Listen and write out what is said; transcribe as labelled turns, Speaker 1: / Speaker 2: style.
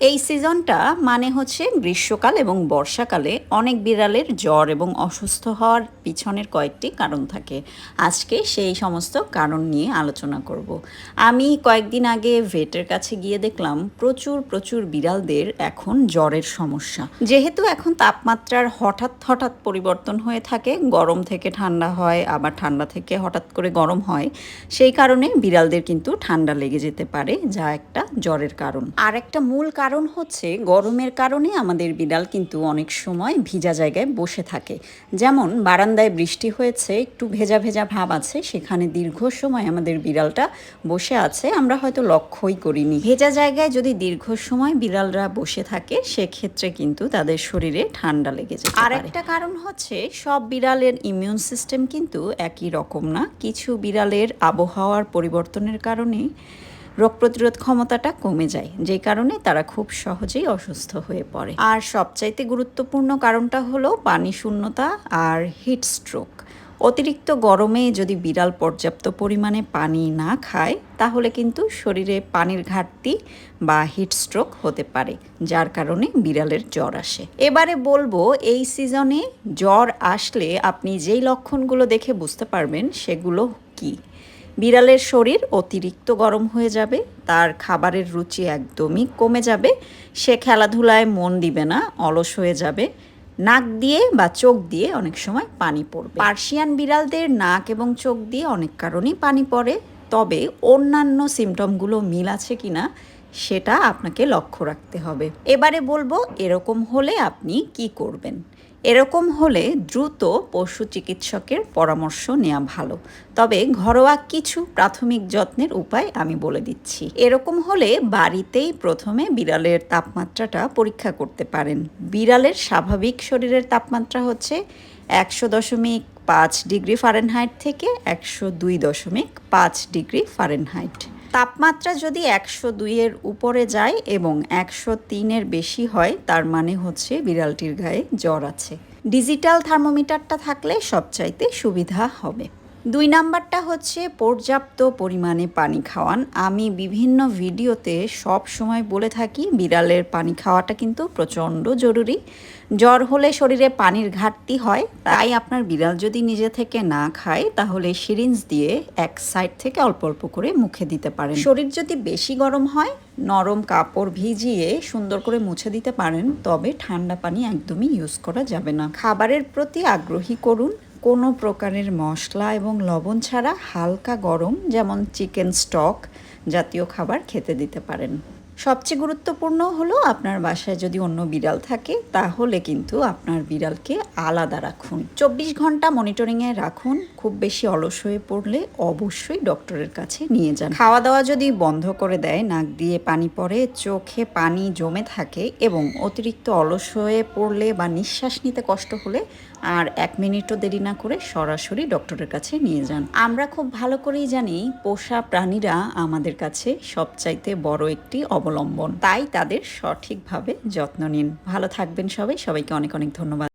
Speaker 1: এই সিজনটা মানে হচ্ছে গ্রীষ্মকাল এবং বর্ষাকালে অনেক বিড়ালের জ্বর এবং অসুস্থ হওয়ার পিছনের কয়েকটি কারণ থাকে। আজকে সেই সমস্ত কারণ নিয়ে আলোচনা করব। আমি কয়েকদিন আগে ভেটের কাছে গিয়ে দেখলাম, প্রচুর প্রচুর বিড়ালদের এখন জ্বরের সমস্যা। যেহেতু এখন তাপমাত্রার হঠাৎ হঠাৎ পরিবর্তন হয়ে থাকে, গরম থেকে ঠান্ডা হয়, আবার ঠান্ডা থেকে হঠাৎ করে গরম হয়, সেই কারণে বিড়ালদের কিন্তু ঠান্ডা লেগে যেতে পারে, যা একটা জ্বরের কারণ। আর একটা মূল কারণ হচ্ছে গরমের কারণে আমাদের বিড়াল কিন্তু অনেক সময় ভিজা জায়গায় বসে থাকে। যেমন বারান্দায় বৃষ্টি হয়েছে, একটু ভেজা ভেজা ভাব আছে, সেখানে দীর্ঘ সময় আমাদের বিড়ালটা বসে আছে, আমরা হয়তো লক্ষ্যই করিনি। ভেজা জায়গায় যদি দীর্ঘ সময় বিড়ালরা বসে থাকে, সেক্ষেত্রে কিন্তু তাদের শরীরে ঠান্ডা লেগে যায় আর একটা কারণ হচ্ছে সব বিড়ালের ইমিউন সিস্টেম কিন্তু একই রকম না। কিছু বিড়ালের আবহাওয়ার পরিবর্তনের কারণে রোগ প্রতিরোধ ক্ষমতাটা কমে যায়, যে কারণে তারা খুব সহজেই অসুস্থ হয়ে পড়ে। আর সবচাইতে গুরুত্বপূর্ণ কারণটা হলো পানি শূন্যতা আর হিট স্ট্রোক অতিরিক্ত গরমে যদি বিড়াল পর্যাপ্ত পরিমাণে পানি না খায়, তাহলে কিন্তু শরীরে পানির ঘাটতি বা হিট স্ট্রোক হতে পারে, যার কারণে বিড়ালের জ্বর আসে। এবারে বলব, এই সিজনে জ্বর আসলে আপনি যেই লক্ষণগুলো দেখে বুঝতে পারবেন সেগুলো কী? বিড়ালের শরীর অতিরিক্ত গরম হয়ে যাবে, তার খাবারের রুচি একদমই কমে যাবে, সে খেলাধুলায় মন দিবে না, অলস হয়ে যাবে, নাক দিয়ে বা চোখ দিয়ে অনেক সময় পানি পড়বে। পার্সিয়ান বিড়ালদের নাক এবং চোখ দিয়ে অনেক কারণেই পানি পড়ে, তবে অন্যান্য সিমটমগুলো মিল আছে কিনা সেটা আপনাকে লক্ষ্য রাখতে হবে। এবারে বলব, এরকম হলে আপনি কি করবেন? এরকম হলে দ্রুত পশু চিকিৎসকের পরামর্শ নেওয়া ভালো। তবে ঘরোয়া কিছু প্রাথমিক যত্নের উপায় আমি বলে দিচ্ছি। এরকম হলে বাড়িতেই প্রথমে বিড়ালের তাপমাত্রাটা পরীক্ষা করতে পারেন। বিড়ালের স্বাভাবিক শরীরের তাপমাত্রা হচ্ছে একশো দশমিক পাঁচ ডিগ্রি ফারেনহাইট থেকে একশো দুই দশমিক পাঁচ ডিগ্রি ফারেনহাইট। তাপমাত্রা যদি একশো দুইয়ের উপরে যায় এবং একশো তিনের বেশি হয়, তার মানে হচ্ছে বিড়ালটির গায়ে জ্বর আছে। ডিজিটাল থার্মোমিটারটা থাকলে সবচাইতে সুবিধা হবে। দুই নাম্বারটা হচ্ছে পর্যাপ্ত পরিমাণে পানি খাওয়ান। আমি বিভিন্ন ভিডিওতে সব সময় বলে থাকি, বিড়ালের পানি খাওয়াটা কিন্তু প্রচণ্ড জরুরি। জ্বর হলে শরীরে পানির ঘাটতি হয়, তাই আপনার বিড়াল যদি নিজে থেকে না খায়, তাহলে সিরিঞ্জ দিয়ে এক সাইড থেকে অল্প অল্প করে মুখে দিতে পারেন। শরীর যদি বেশি গরম হয়, নরম কাপড় ভিজিয়ে সুন্দর করে মুছে দিতে পারেন, তবে ঠান্ডা পানি একদমই ইউজ করা যাবে না। খাবারের প্রতি আগ্রহী করুন কোনো প্রকারের মশলা এবং লবণ ছাড়া হালকা গরম, যেমন চিকেন স্টক জাতীয় খাবার খেতে দিতে পারেন। সবচেয়ে গুরুত্বপূর্ণ হলো আপনার বাসায় যদি অন্য বিড়াল থাকে, তাহলে কিন্তু আপনার বিড়ালকে আলাদা রাখুন। চব্বিশ ঘণ্টা মনিটরিংয়ে রাখুন, খুব বেশি অলস হয়ে পড়লে অবশ্যই ডক্টরের কাছে নিয়ে যান। খাওয়া দাওয়া যদি বন্ধ করে দেয়, নাক দিয়ে পানি পড়ে, চোখে পানি জমে থাকে এবং অতিরিক্ত অলস হয়ে পড়লে বা নিঃশ্বাস নিতে কষ্ট হলে আর এক মিনিটও দেরি না করে সরাসরি ডক্টরের কাছে নিয়ে যান। আমরা খুব ভালো করেই জানি, পোষা প্রাণীরা আমাদের কাছে সবচাইতে বড় একটি অবলম্বন তাই তাদের সঠিকভাবে যত্ন নিন। ভালো থাকবেন সবাই। সবাইকে অনেক অনেক ধন্যবাদ।